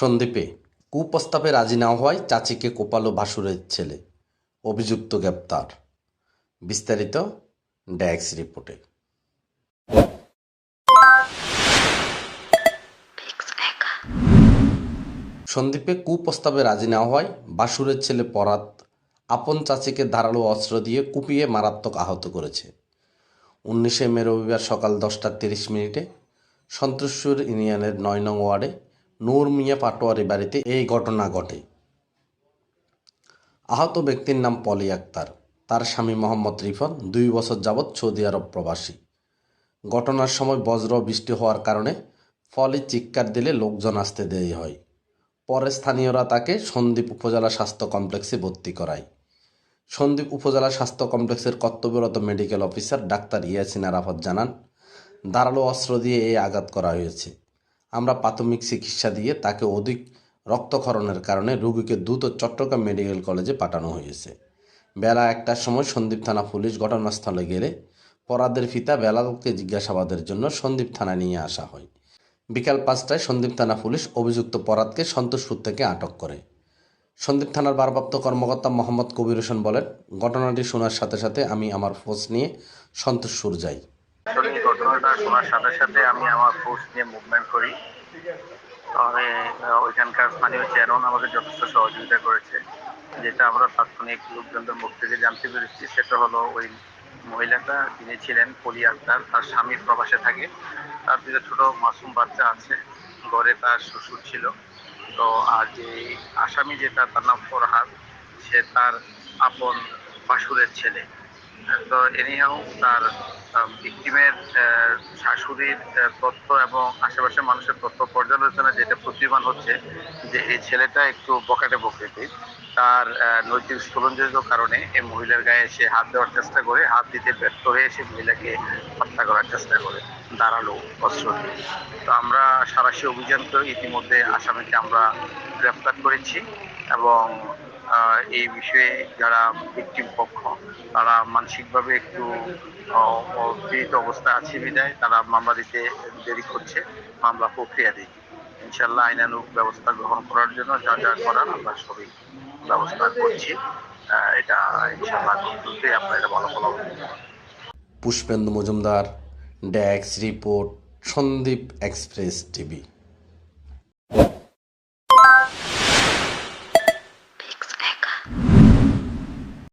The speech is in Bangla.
সন্দ্বীপে কুপ্রস্তাবে রাজি না হওয়ায় চাচিকে কোপালো ভাসুরের ছেলে। অভিযুক্ত গ্রেপ্তার। বিস্তারিত ড্যাক্স রিপোর্টে। সন্দ্বীপে কুপ্রস্তাবে রাজি না হওয়ায় বাসুরের ছেলে পরাত আপন চাচিকে ধারালো অস্ত্র দিয়ে কুপিয়ে মারাত্মক আহত করেছে। উনিশে মে রবিবার সকাল দশটা তিরিশ মিনিটে সন্তোষপুর ইউনিয়নের নয় নং ওয়ার্ডে নূর মিয়া পাটোয়ারি বাড়িতে এই ঘটনা ঘটে। আহত ব্যক্তির নাম পলি আক্তার। তার স্বামী মোহাম্মদ রিফন দুই বছর যাবৎ সৌদি আরব প্রবাসী। ঘটনার সময় বজ্র বৃষ্টি হওয়ার কারণে ফলি চিৎকার দিলে লোকজন আসতে দেরি হয়। পরে স্থানীয়রা তাকে সন্দ্বীপ উপজেলা স্বাস্থ্য কমপ্লেক্সে ভর্তি করায়। সন্দ্বীপ উপজেলা স্বাস্থ্য কমপ্লেক্সের কর্তব্যরত medical officer doctor Yasin Arafat জানান, ধারালো অস্ত্র দিয়ে এই আঘাত করা হয়েছে। আমরা প্রাথমিক চিকিৎসা দিয়ে তাকে অধিক রক্তক্ষরণের কারণে রোগীকে দ্রুত চট্টগ্রাম মেডিকেল কলেজে পাঠানো হয়েছে। বেলা একটার সময় সন্দ্বীপ থানা পুলিশ ঘটনাস্থলে গেলে পরাদের পিতা বেলালকে জিজ্ঞাসাবাদের জন্য সন্দীপ থানায় নিয়ে আসা হয়। বিকাল পাঁচটায় সন্দীপ থানা পুলিশ অভিযুক্ত পরাদকে সন্তোষপুর থেকে আটক করে। সন্দ্বীপ থানার ভারপ্রাপ্ত কর্মকর্তা মোহাম্মদ কবির হোসেন বলেন, ঘটনাটি শোনার সাথে সাথে আমি আমার ফোর্স নিয়ে সন্তোষপুর যাই। ঘটনাটা শোনার সাথে সাথে আমি আমার ফোর্স নিয়ে মুভমেন্ট করি। আহ, ওইখানকার স্থানীয় চেয়ারম্যান আমাকে যথেষ্ট সহযোগিতা করেছে। যেটা আমরা তাৎক্ষণিক লোকজনদের মুখ থেকে জানতে পেরেছি। সেটা হলো ওই মহিলাটা যিনি ছিলেন পলি আক্তার তার স্বামী প্রবাসে থাকে। তার দুটো ছোট মাসুম বাচ্চা আছে। ঘরে তার শ্বশুর ছিল। তো আর যে আসামি যেটা তার নাম ফরহাদ। সে তার আপন বাসুরের ছেলে। তো এনিহাও তার ভিক্টিমের শাশুড়ির আহ, তথ্য এবং আশেপাশের মানুষের তথ্য পর্যালোচনা যেটা প্রতিমান হচ্ছে যে এই ছেলেটা একটু বকাটে প্রকৃতির। তার নৈতিক স্খলনজনিত কারণে এই মহিলার গায়ে সে হাত দেওয়ার চেষ্টা করে হাত দিতে ব্যর্থ হয়ে সে মহিলাকে হত্যা করার চেষ্টা করে। দাঁড়াল অস্ত্র তো আমরা সারাশি অভিযান করে ইতিমধ্যে আসামিকে আমরা গ্রেপ্তার করেছি এবং এই বিষয়ে যারা ভিকটিম পক্ষ, তারা মানসিকভাবে একটু পীড়িত অবস্থা আছে বিদায় তারা মামলা দিতে দেরি করছে, মামলা প্রক্রিয়া দিই ইনশাল্লাহ আইনানুগ ব্যবস্থা গ্রহণ করার জন্য যা যা করার আমরা সবই ব্যবস্থা করছি। এটা ইনশাল্লাহ করতে আপনার এটা ভালো ফলাফল। পুষ্পেন্দু মজুমদার ড্যাক্স রিপোর্ট, সন্দীপ এক্সপ্রেস টিভি।